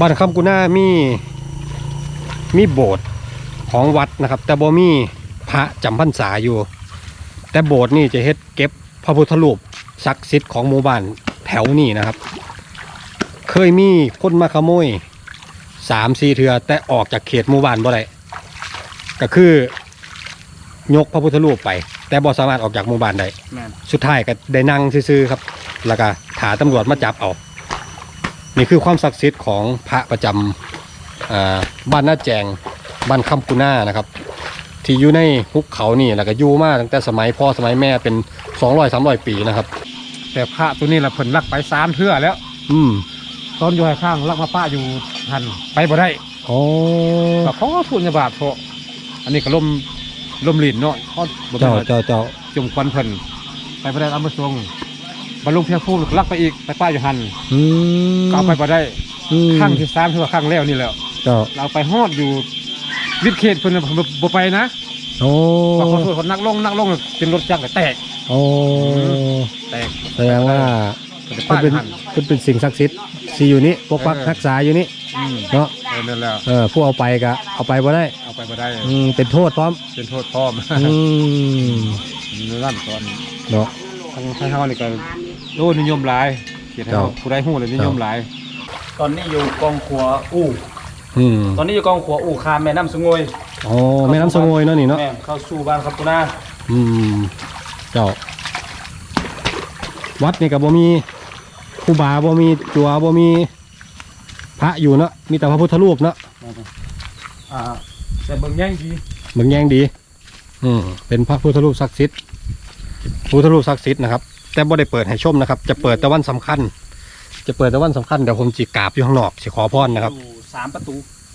บ้านคำกุน่ามีมีโบสถ์ของวัดนะครับ แต่บ่มีพระจำพรรษาอยู่ แต่โบสถ์นี่จะเฮ็ดเก็บพระพุทธรูปศักดิ์สิทธิ์ของหมู่บ้านแถวนี้นะครับ เคยมีคนมาขโมยสามสี่เทือแต่ออกจากเขตหมู่บ้านบ่ได้ก็คือยกพระพุทธรูปไป แต่บ่สามารถออกจากหมู่บ้านได้แม่นสุดท้ายก็ได้นั่งซื่อๆครับ แล้วก็ถาตำรวจมาจับเอา นี่คือความศักดิ์สิทธิ์ของพระประจำอ่าบ้านหน้าแจงบ้านคำกุน่านะครับ ที่อยู่ในหุบเขานี่แล้วก็อยู่มาตั้งแต่สมัยพ่อสมัยแม่เป็น200 300ปีนะครับ แต่พระตัวนี้ละเพิ่นลักไปสามเทื่อแล้ว อืมตอนอยู่ข้างๆลักมาป้าอยู่หันไปบ่ได้โอ้ก็ขอทุนยาบาทเพราะอันนี้ก็ลมลมหลินเนาะขอบ่ได้เจ้าว่าเจ้าเจ้าจมควันเพิ่นไปบ่ได้เอามาส่ง บรรลุเพียงผู้ลักไปอีกไปป้าอยู่หันอืมก็เอาไปบ่ได้อืมข้างที่สามที่ว่าข้างแล้วนี่แหล้วเจ้าเราไปฮอดอยู่วิทย์เขตเพิ่นน่ะบ่บ่ไปนะโอ้ว่าขอโทษคนนักลงนักลงเป็นรถจักรก็แตกโอ้แตกแสดงว่าไปเพิ่ป้านเป็นหันเพิ่นเป็นสิ่งศักดิ์สิทธิ์ที่อยู่นี่ปกปักเออ รักษาอยู่นี่อืมเนาะเออนั่นแล้วเออผู้เอาไปก็เอาไปบ่ได้เอาไปบ่ได้อืมเป็นโทษพร้อมเป็นโทษพร้อมอืมนั่นตอนเนาะทางไทยเฮานี่ก็ โอ้นิยมหลายเขียนให้เฮาเจ้า ผู้ใดฮู้เลยนิยมหลายตอนนี้อยู่กองขัวอู่ อืมตอนนี้อยู่กองขัวอู่คามแม่น้ำสงวยโอ้แม่น้ำสงวยเนาะนี่เนาะแม่เข้าสู่บ้านครับตุนาอืมเจ้า วัดนี่ก็บ่มีครูบาบ่มีจัวบ่มี พระอยู่เนาะมีแต่พระพุทธรูปเนาะอ่าแต่เบิ่งแย่งดีเบิ่งแยงดี อืมเป็นพระพุทธรูปศักดิ์สิทธิ์พระพุทธรูปศักดิ์สิทธิ์นะครับ แต่บ่ได้เปิดให้ชมนะครับ จะเปิดแต่วันสำคัญ จะเปิดแต่วันสำคัญเดี๋ยวผมจีกราบอยู่ข้างนอกสิขอพรนะครับอยู่สามประตู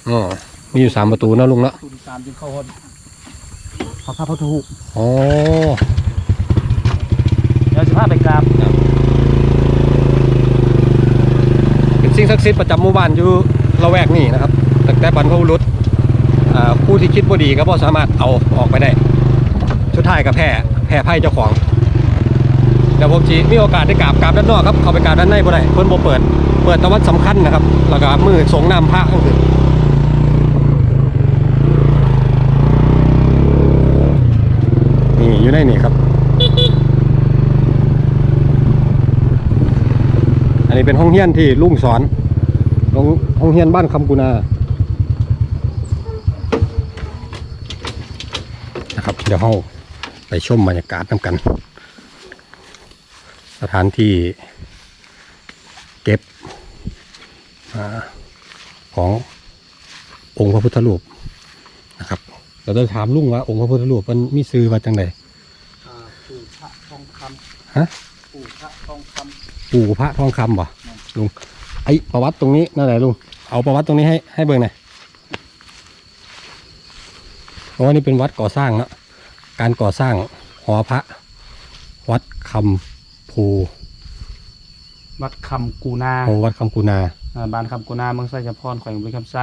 อ๋อมีอยู่สามประตูเนาะลุงเนาะประตูที่สามจึงเข้าฮอดพระพระพุทธรูปอ๋อเดี๋ยวสิพาไปกราบเป็นสิ่งศักดิ์สิทธิ์ประจำหมู่บ้านอยู่ละแวกนี้นะครับตั้งแต่บรรพบุรุษอ่าผู้ที่คิดบ่ดีก็บ่สามารถเอาออกไปได้ สุดท้ายก็แพ้แพ้ไพ่เจ้าของ เดี๋ยวผมจีมีโอกาสได้กราบกราบด้านนอกครับเข้าไปกราบด้านในบ่ได้เพิ่นบ่เปิด เปิดต่วันสำคัญนะครับแล้วก็มือสงน้ำพระก็คือนี่อยู่ในนี่ครับ อันนี้เป็นห้องเฮียนที่ลุงสอนโรงห้องเฮียนบ้านคำกุนานะครับเดี๋ยวเราไปชมบรรยากาศน้ำกัน สถานที่เก็บอาขององค์พระพุทธรูปนะครับ เราจะถามลุงว่าองค์พระพุทธรูปมันมีซื้อมาจังไดอ่าปู่พระทองคฮะำปู่พระทองคปู่พระทองคำบ่ลุงไอประวัติตรงนี้นั่นแหละลุงเอาประวัติตรงนี้ให้ให้เบิ่งหน่อยเพราะว่านี่เป็นวัดก่อสร้างเนอะการก่อสร้างหอพระ วัดคำ ภูำวัดคำกูนาโอวัดคำกูนาอ่าบ้านคำกูนาเมืองไสยพรแขวงบุรีคำไซ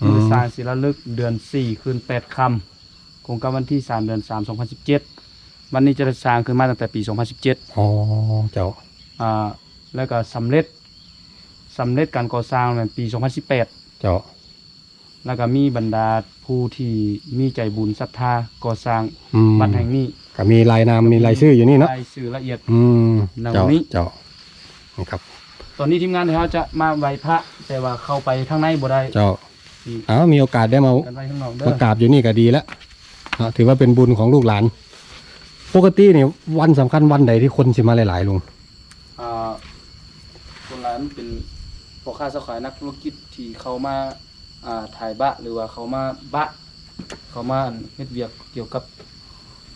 อืมมือสร้างศิลาลึกษ์เดือนสี่คืนแปดคำโครงการวันที่สามเดือนสามสองพันสิบเจ็ดวันนี้จะได้สร้างขึ้นมาตั้งแต่ปีสองพันสิบเจ็ดอ๋อเจ้าอ่าแล้วก็สำเร็จสำเร็จการก่อสร้างในปี2018เจ้าแล้วก็มีบรรดาผู้ที่มีใจบุญศรัทธาก่อสร้างอืมวัดแห่งนี้ ก็มีลายนามมีลายชื่ออยู่นี่เนาะรายชื่อละเอียด อืมในวัเจ้านนี้ เจ้านี่ครับ ตอนนี้ทีมงานของเราจะมาไหว้พระแต่ว่าเข้าไปข้างในบ่ได้เจ้าที่อ้าวมีโอกาสได้มากันไว้ข้างนอกเด้มาอกราบอยู่นี่ก็ดีแล้วเนาะถือว่าเป็นบุญของลูกหลาน ปกตินี่วันสำคัญวันใดที่คนสิมาหลายๆลุงอ่าคนร้านเป็นพ่อค้าเจ้าขายนักธุรกิจที่เขามาอ่าถ่ายบะหรือว่าเขามาบะ เขามาเฮ็ดเวียกเกี่ยวกับ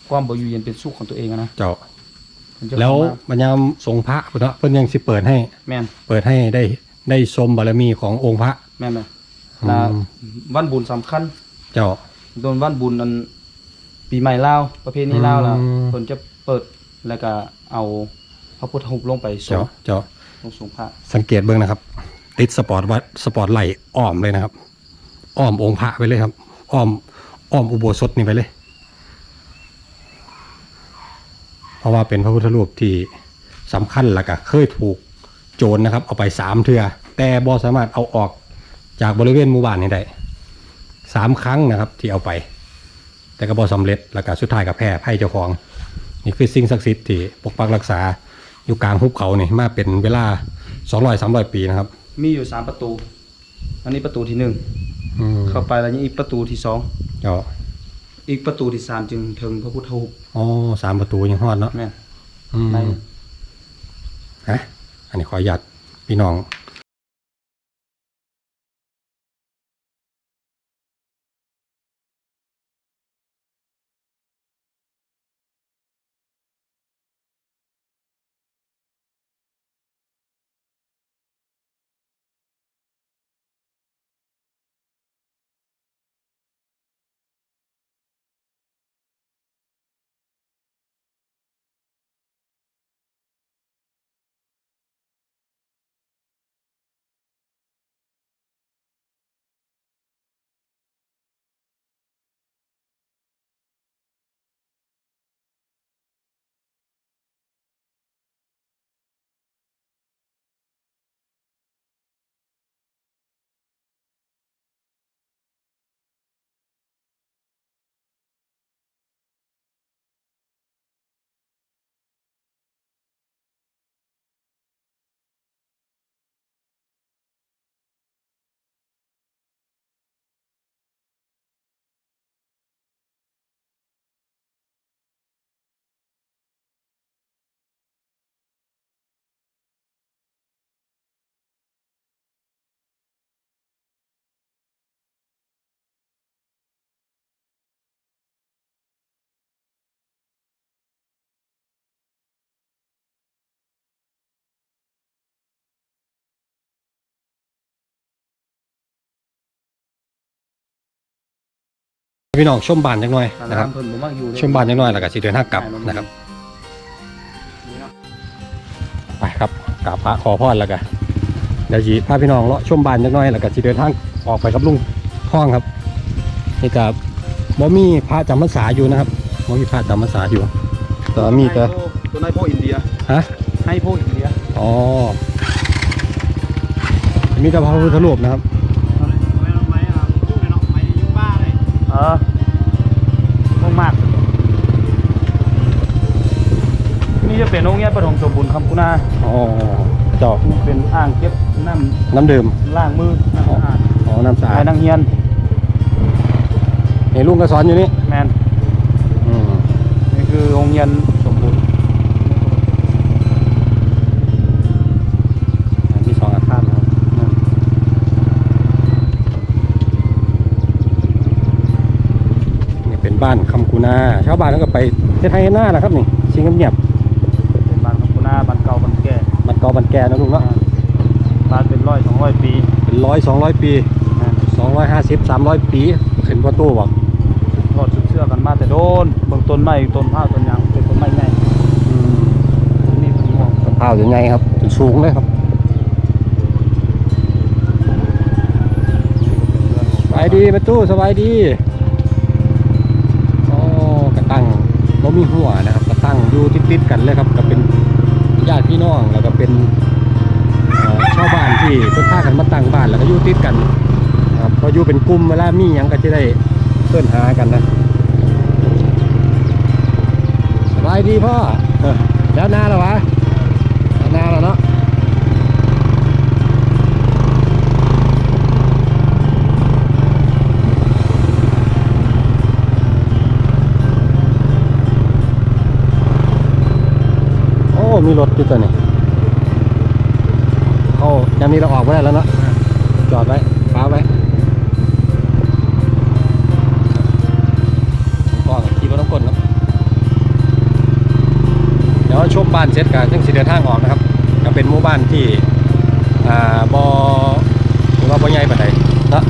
ความบ่อยู่เย็นเป็นสุขของตัวเองอะนะเจ้า เพิ่นจะแล้วเข้ามาบรรยามทรงพระพุทธเพิ่นยังสิเปิดให้ แม่นเปิดให้ได้ได้ชมบารมีขององค์พระ แม่นไหมอืม นะวันบุญสำคัญ เจ้า โดนวันบุญนั้นปีใหม่ลาวประเพณีลาวล่ะอืม เพิ่นจะเปิดแล้วก็เอาพระพุทธรูปลงไปส่เจ้างเจ้า ลงสูงพระสังเกตเบิ่งนะครับ ติดสปอร์ตวัดสปอร์ตไลท์อ้อมเลยนะครับ อ้อมองค์พระไปเลยครับ อ้อมอ้อมอุโบสถนี่ไปเลย เพราะว่าเป็นพระพุทธรูปที่สำคัญแล้วก็เคยถูกโจรนะครับเอาไปสามเทือแต่บอสามารถเอาออกจากบริเวณหมู่บ้านนี่ได้สามครั้งนะครับที่เอาไป แต่ก็บ่สำเร็จแล้วก็สุดท้ายกับแพ้ไพ่เจ้าของนี่คือสิ่งศักดิ์สิทธิ์ที่ปกปักรักษาอยู่กลางหุบเขานี่มาเป็นเวลา200 300ปีนะครับ มีอยู่สามประตู อันนี้ประตูที่หนึ่งอืมเข้าไปแล้วยังอีกประตูที่สองก็อี กประตูที่สามจึงถึงพระพุทธรูปอ๋อสามประตูยังฮอดเนาะแม่นอืมในฮะอันนี้ขออนุญาตพี่น้อง พี่น้องชมบ้านจังหน่อยทางนะครับน้ำเพิ่นบ่มักอยู่เด้ชมบ้านจังหน่อยแล้วก็สิเดินทางกลับนะครับนี่เนาะไปครับกราบพระขอพรแล้วกันเดี๋ยวจีพาพี่น้องเลาะชมบ้านจังหน่อยแล้วก็สิเดินทางออกไปกับลุงท่องครับนี่กับบ่มีพระจำพรรษาอยู่นะครับบ่มีพระจำพรรษาอยู่แต่ว่ามีแต่ตัวนายโพอินเดียฮะให้โพอินเดียอ๋อมีแต่พระพุทธรูปนะครับ เออมากมากนี่จะเป็นโรงเรียนประถมสมบูรณ์คำกุณาอ๋อเจ้าเป็นอ่างเก็บน้น้ำดื่มำล้างมือน้ำสะอาดอ๋อน้ำสะอาให้ดนักเรียนนี่ลุงก็สอนอยู่นี่แมน อืมนี่คือโรงเรียน บ้านคำกุนาชาวบ้านเขาก็ไปเทศไทยเฮ็ดหน้านะครับนี่ชิงเงียบเป็นบ้านคำกุณาบ้านเก่าบ้านแก่ๆมันกอบันแกนะลุงเนาะบ้านเป็นร้อยสองร้อยปี เป็นร้อยสองร้อยปีแม่นสองร้อยห้าสิบสามร้อยปีขึ้นพ่อตู้บอกทอดชุดเสื้อกันมาแต่โดนเบื้องต้นไม้ต้นผ้าต้นหยางเป็นต้นไม้ใหญ่ต้นนี้เป็นม่วงข้าวยังไงครับจนสูงเลยครับสบายดีประตู้สบายดี มีหัวนะครับก็ตั้งอยู่ติดๆกันเลยครับก็เป็นญาติพี่น้องแล้วก็เป็นชาวบ้านที่เพิ่นพากันมาตั้งบ้านแล้วก็อยู่ติดกันครับพออยู่เป็นกลุ่มเวลามีหยังก็จะได้เพื่อนหากันนะสบายดีพ่อแล้วนาแล้ววะนาแล้วเนาะ มีรถอยู่ตัวนี้เขายังมีเราออกไม่ได้แล้วเนาะจอดไว้ฟ้าไว้ก็ขี่รถน้ำกลเนาะเดี๋ยวชมบ้านเสร็จกันจังสิเดินทางออกนะครับก็เป็นหมู่บ้านที่อ่าบอหรือว่าบ่ใหญ่ปานใดเนาะ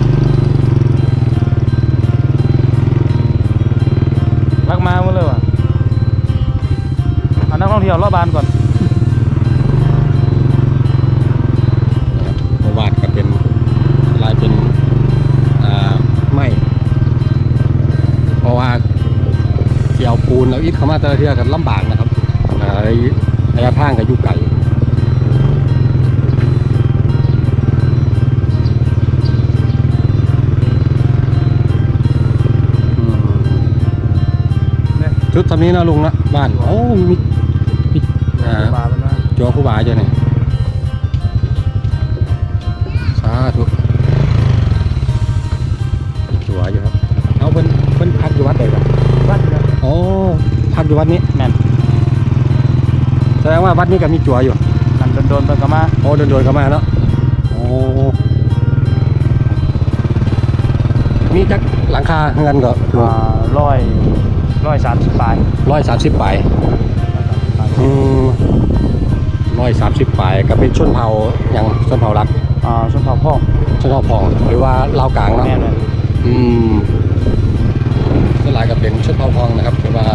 อดรอบบานก่อนวาดก็เป็นลายเป็นไม่เพราะว่าเกี่ยวปูนแล้วอิดเข้ามาแต่ละเทือกันลำบากนะครับไอ้ะยะทางกับยุไก่ชุดทำนี้นะลุงนะบ้านโอ้มี บาเป็นว่าจัวผู้บาเจ้านี่สาธุจัวอยู่ครับเอาเพิ่นเพิ่นพักอยู่วัดใดครับวัดเนี่ยโอ้พักอยู่วัดนี้แม่นแสดงว่าวัดนี้ก็มีจัวอยู่กันโดนๆเพิ่นก็มาโอ้โดนๆเข้ามาเนาะโอ้มีจักหลังคาเงินก็อ่าร้อยร้อยสามสิบปลายร้อยสามสิบปลายอืม ร้อยสามสิบปลายก็เป็นชนเผ่าอย่างชนเผ่ารักอ่าชนเผ่าพ่องชนเผ่าพองหรือว่าลาวกลางเนาะแม่นเลยอืมส่วนหลายก็เป็นชนเผ่าพองนะครับหรือว่า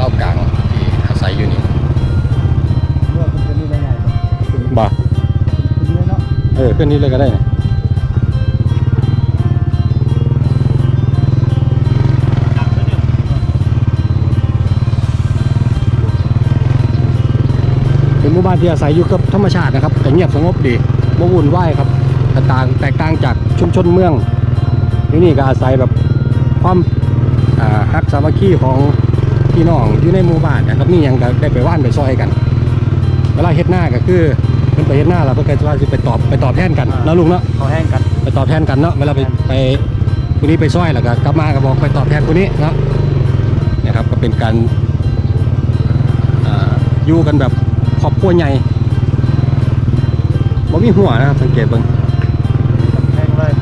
ลาวกลางที่อาศัยอยู่นี่เลือกเป็นนี่ได้ไงบ่เป็นนี่เนาะเออขึ้นนี้เลยก็ได้นะ หมู่บ้านที่อาศัยอยู่กับธรรมชาตินะครับแต่เงียบสงบดีไม่วุ่นวายครับแตกต่างแตกต่างจากชุมชนเมืองที่นี่ก็อาศัยแบบความอ่าฮักสามัคคีของพี่น้องอยู่ในหมู่บ้านนะครับนี่ยังก็ได้ไปว่านไปซอยกัน เวลาเฮ็ดหน้าก็คือเพิ่นไปเฮ็ดหน้าเราเพิ่นก็จะว่าสิไปตอบไปตอบแทนกันเนาะลุงเนาะเขาแห้งกันไปตอบแทนกันเนาะเวลาไปไปคนนี้ไปซอยแล้วก็กลับมาก็บอกไปตอบแทนคนนี้เนาะนะครับก็เป็นการอ่าอยู่กันแบบ ครอบครัวใหญ่บ่มีหัวนะครับสังเกตเบิ่งแห้งเลย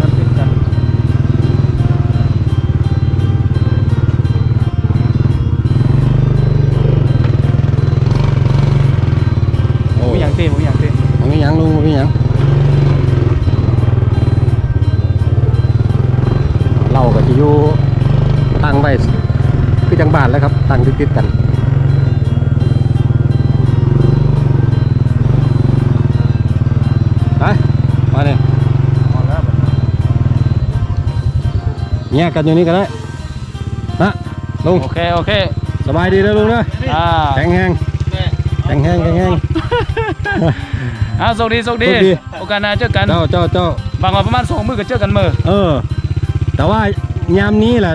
กันติดกันโอ้หมูหยางเต้หมูหยางเต้บ่มีหยังลุงบ่มีหยังเราก็จะอยู่ตั้งไว้คือจังบ้านแล้วครับตั้งติดๆกัน แยกกันอยู่นี่ก็ได้นะลุงโอเคโอเคสบายดีนะลุงนะอ่าแข็งแห้งแข็งแห้งแข็งแห้งอ่าโชคดีโชคดีโชคดีโอกาสหน้าเจอกันเจ้าเจ้าเจ้าบางวันประมาณสองมื้อก็เจอกันมื้อเออ แต่ว่ายามนี้แหละ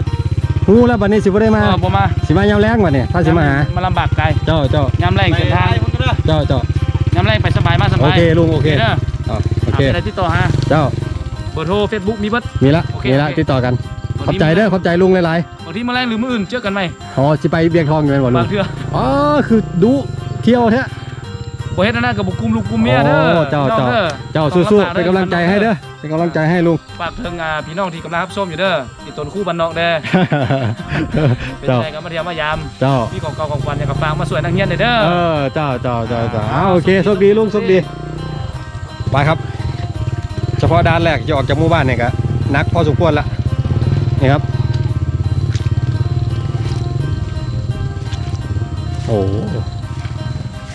ฮู้แล้วบัดนี้สิบ่ได้มาเออบ่มาสิมายามแรงบัดนี้ถ้าสิมาหามาลำบากไกลเจ้าเจ้ายามแรงเดินทางเจ้าเจ้ายามแรงไปสบายมาสโอบายเคลุงโอเคเด้ออ๋อโอเคอะไรที่ต่อฮะเจ้าเบอร์โทร Facebook มีเบิดมีละโอเคมีละโอเคติดต่อกัน ขอบใจเด้อขอบใจลุงหลายบางทีมื้อแรงหรือมื้ออื่นเจอกันไหมๆอ๋อสิไปเบียงทองอยู่แม่นบ่ลุบางงเทื่ออ๋อคือดูเที่ยวแท้ บ่เฮ็ดอันนั้นก็บ่กุมลูกกุมเมียเด้อโอ้เจ้าพี่น้องด้อเจ้าต้องสู้ลำบๆเป็นกำลังใจให้เด้อเป็นกำลังใจให้ลุง ฝากถึงอ่าพี่น้องที่กำลังรับชมอยู่เด้อที่ต้นคู่บ้านนอกเด้อเป็นเจ้าไงก็มาเที่ยวมายามเจ้า มีของเก่าของขวัญอยากกับฟางมาสวยนักเรียนเด้อเด้อ เออเจ้าเจ้าเจ้าเจ้าอ้าวโอเคโชคดีลุงโชคดีไปครับ เฉพาะด้านแรกจะออกจากหมู่บ้านเนี่ยก็หนักพอสมควรละ นี่ครับ โอ้โห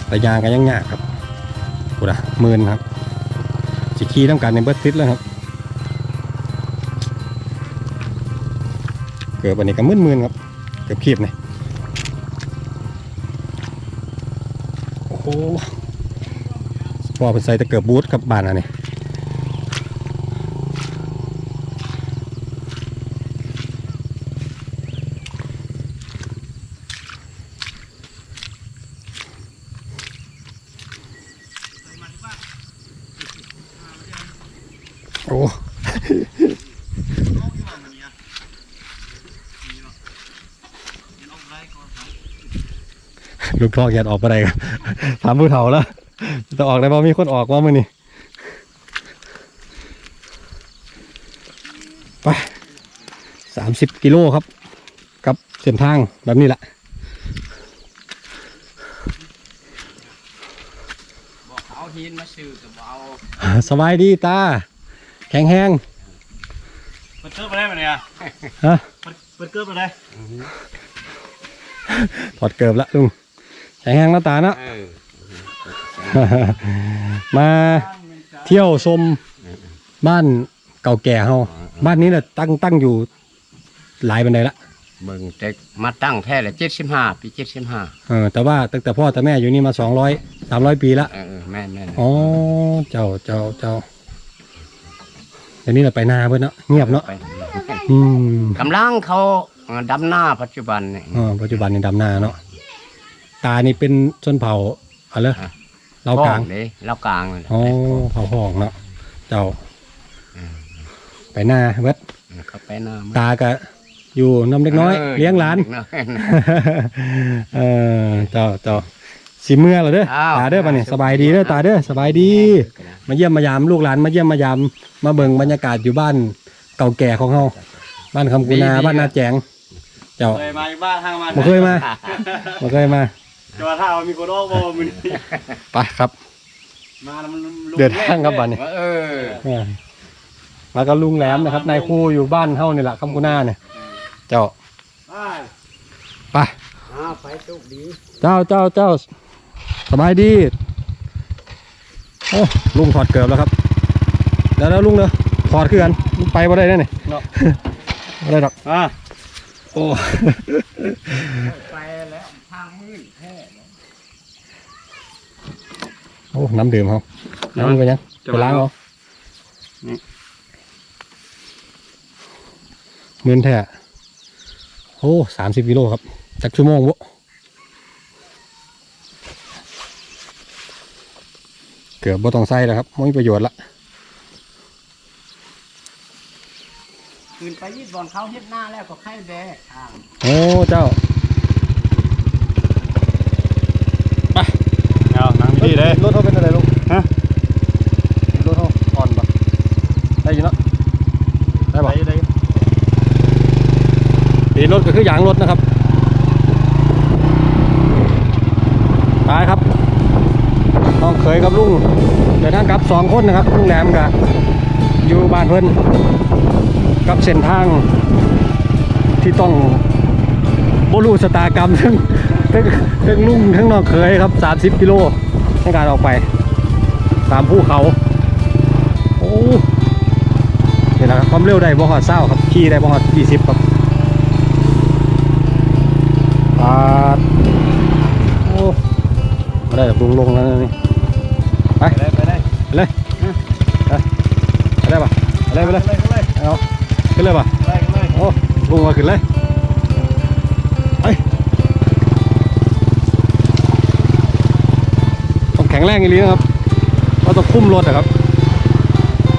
แต่ยางกันยังยากครับกูนะหมื่นครับ สิขี่ต้องการในเบิร์ดติดแล้วครับ เกิดวันนี้ก็มื่นมื่นๆครับ เกือบขีบเนี่ยโอ้โหพอเป็นใส่แต่เกือบบูทครับบานอันนี้ ลูกทอกยัดออกไปได้ครับถามผู้เฒ่าแล้วจะออกได้บ่มีคนออกว่ามือนี่ไปสามสิบกิโลครับกับเส้นทางแบบนี้แหละบอกเอาหินมาซื้อกับเอาสบายดีตา แข็งแห้งเปิดเกิบไปได้ไหมเนี่ยฮะเปิดเปิดเกิบไปได้ถอดเกิบละลุง แข็งแห้งแล้วตาเนาะเออมาเที่ยวชมบ้านเก่าแก่เฮาบ้านนี้แหละตั้งตั้งอยู่หลายบันไดละเบิ่งแต่มาตั้งแท้ละเจ็ดสิบห้าปีเจ็ดสิบห้าเออแต่ว่าตั้งแต่พ่อแต่แม่อยู่นี่มาสองร้อยสามร้อยปีละเออแม่นแม่นอ๋อเจ้าเจ้าเจ้าเดี๋ยวนี้เราไปนาเพื่อนเนาะเงียบเนาะไปอืมกำลังเขาดำหน้าปัจจุบันนี่อ๋อปัจจุบันนี่ดำนาเนาะ ตานี่เป็นชนเผ่าอะไรอะเรากลางห้อเลยเรากลางเลยอ๋อเผ่าห้องเนาะเจ้าไปหน้าเวดเขาไปหน้ามาตาก็อยู่น้ำเล็กน้อย เลี้ยงหลานเด็กอย เออเจ้าเจ้าสีเมื่อเหรอเด้ออ้าวตาเด้อปะเนี่ยสบายดีเด้อตาเด้อสบายดี มาเยี่ยมมายามลูกหลานมาเยี่ยมมายามมาเบิ่งบรรยากาศอยู่บ้านเก่าแก่ของเฮาบ้านคำกุนาบ้านนาแจง เจ้า เคยมาบ้านทางมาบ่เคยมา บ่เคยมา จะว่าถ้ามีคนออกบ่มึงไปครับ มาแล้วมันเดินทางครับบัดนี้เออเออแล้วก็ลุงแหลมนะครับนายครูอยู่บ้านเฮานี่แหละคำกุนาเนี่ยเจ้าไปอ้าวไปโชคดีเจ้าเจ้าเจ้าสบายดีโอ้ลุงถอดเกือบแล้วครับเดี๋ยวแล้วลุงเนอะถอดคือกันลุงไปบ่ได้แน่นี่เนาะบ่ได้ดอกอะโอ้ ไปแล้วทางมืดแท้ โอ้น้ำดื่มเขาน้ำไปยังไปล้างเอาเงินแท้โอ้สามสิบกิโลครับจักชั่วโมงวะเกือบบ่ต้องใส่แล้วครับไม่มีประโยชน์ละคืนไปยี่บอนเขาเฮ็ดหน้าแล้วก็ไข่แดงทางโอ้เจ้าเอานั่งดีๆเลยรถเขาเป็นอะไรลูกฮะรถเขาอ่อนปะได้อยู่เนาะได้ปะได้ได้ดีรถก็คือยางรถนะครับตายครับน้องเคยกับลุงเดินทางกลับสองคนนะครับลุงแหลมกับอยู่บ้านเพิ่นกับเส้นทางที่ต้องบรูสตากรรมทั้งทั้งทั้งลุงทั้งน้องเคยครับ 30 กิโล ในการออกไป ตามภูเขา โอ้นี่แหละครับความเร็วได้บ่ฮอดเศร้าครับขี่ได้บ่ฮอด20ครับปาดโอ้ไม่ได้แบบลงลงแล้วนี่ไปไปได้ไปได้ไปเลยไปไปได้ปะไปเลยไปเลยไปเลยเอาขึ้นเลยปะไปเลยโอ้ลงมาขึ้นเลย งแรงอีหลีนะครับเราต้องคุ้มรถนะครับ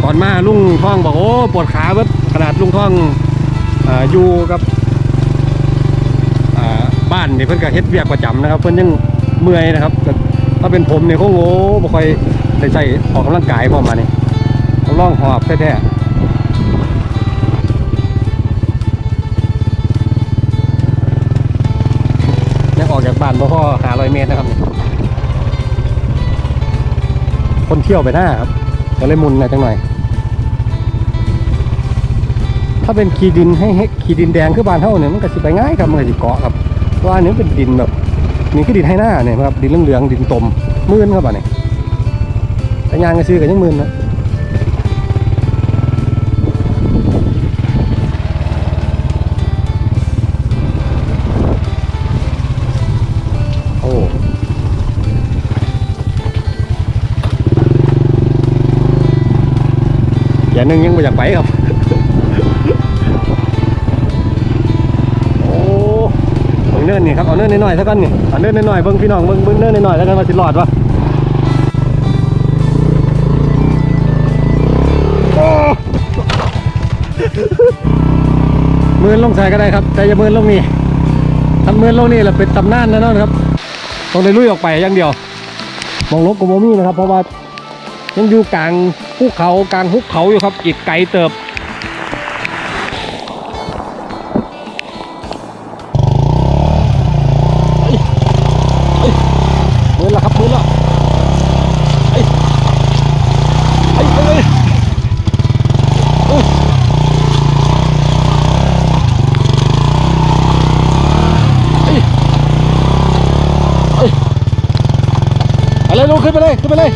ก่อนมาลุงท่องบอกโอ้ปวดขาเบิดขนาดลุงท่องออยู่กับบ้านนี่เพิ่นก็เฮ็ดเวียกประจำนะครับ เพิ่นยังเมื่อยนะครับถ้าเป็นผมเนี่ยคงโอ้บ่ค่อยได้ใช้ออกกำลังกายพร้อมมานี่ต้องลองหอบแท้ๆยังออกจากบ้านบ่พอ500เมตรนะครับ คนเที่ยวไปหน้าครับก็เลยมุนหน่อยจังหน่อย ถ้าเป็นขีดินให้ขีดินแดงคือบานเท่าเนี่ยมันก็สิไปง่ายครับมันก็สิเกาะครับเพราะว่าอันนี้เป็นดินแบบนี่คือดินให้หน้าเนี่ยครับดินเหลืองๆดินตมมื่นครับอันนี้แต่ยางก็ซื้อกันยังมื่นนะ อย่างนึงยังไม่อยากไปครับ โอ้เบิ่งเนินนี่ครับเอาเนินน้อยๆซะก่อนนี่เอาเนินน้อยๆเบิ่งพี่น้องเบิ่งเบิ่งเนินน้อยๆแล้วกันว่าสิรอดวะมือลงใส่ก็ได้ครับ แต่อย่ามือลงนี่ถ้ามือลงนี่แหละเป็นตำนานแน่นอนครับต้องได้ลุยออกไปอย่างเดียวมองลบกับโมมี่นะครับ เพราะว่ายังอยู่กลาง ภูเขากลางหุบเขาอยู่ครับอีกไกลเติบมือละครับมือละไอ้ไอ้ไอ้ไอ้โอ้ไอ้ไอ้ไปเลยลูกขึ้นไปเลยขึ้นไปเลย